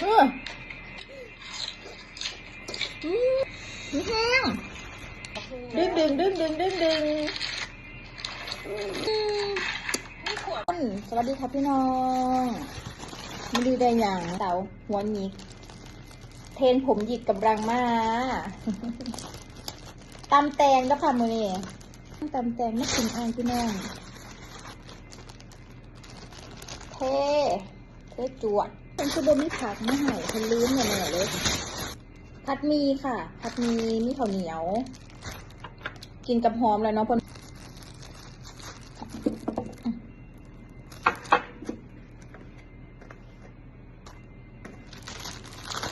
เอออืมแห้งดึงดึงดึงดึงดึงดึงอืมสวัสดีครับพี่น้องมาดูได้อย่างเต๋าหัวหยิก เทนผมหยิกกำลังมาตำแตงแล้วค่ะมือนี่ตำแตงไม่กินอ่างพี่น้องเทเทจวด เป็นคือบ่มีผักไม่หายคนลืมเนี่ยเนี่ยเลยผัดมีค่ะ ผัดมีมีข้าวเหนียว กินกับหอมเลยเนาะพน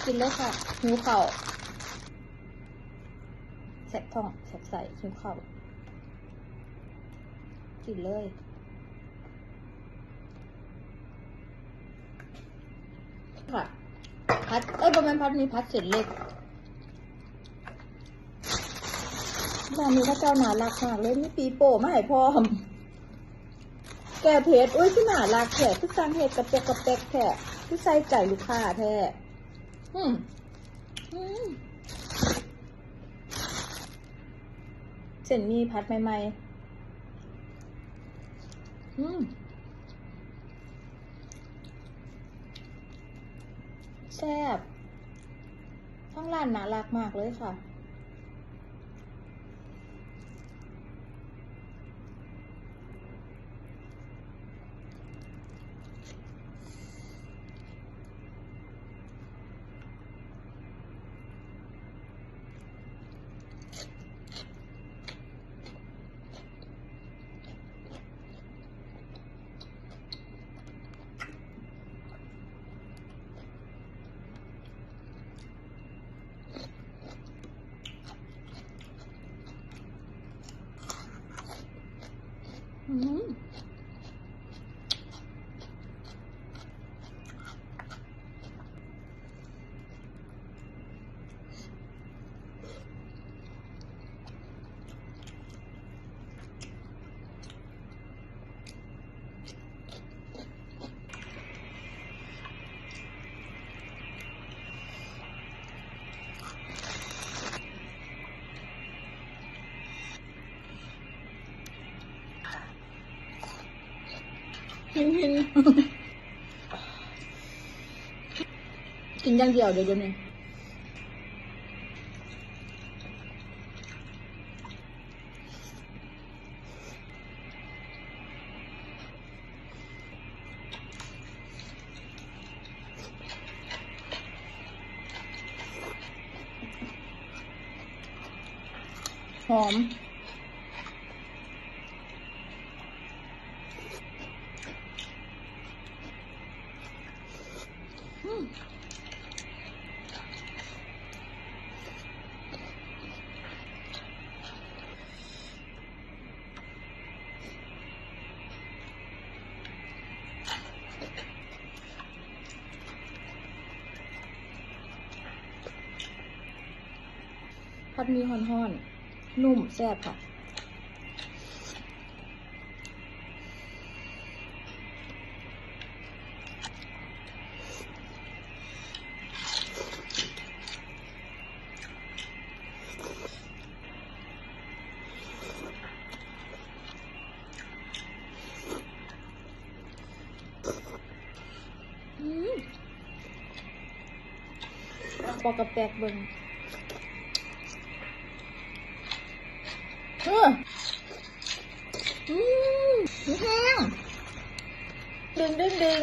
กินเลยค่ะหิวเข่าวแสบท้องแสบใส่หิวเข่ากินเลย ค่ะพัด เอ้ยประมาณพัดมีพัดเสร็จเล็กร้านนี้ก็เจ้าหนารักมากเลยมีปีโป้มาให้พร้อมแกเพจอุ้ยที่หนารักแท้ที่สร้างเหตุกระเปกกระเปกแท้ที่ใส่ใจลูกค้าแท้อืมอืมเส้นมีพัดใหม่ๆอืม แซ่บทั้งร้านน่ารักมากเลยค่ะ หินหินกินอย่างเดียวเดี๋ยวเดี๋ยวนี้หอม พัดมีห่อนๆ นุ่มแซ่บค่ะอืมปอกกับแปลกเบิ่ง เอออืมแห้งดึงดึงดึง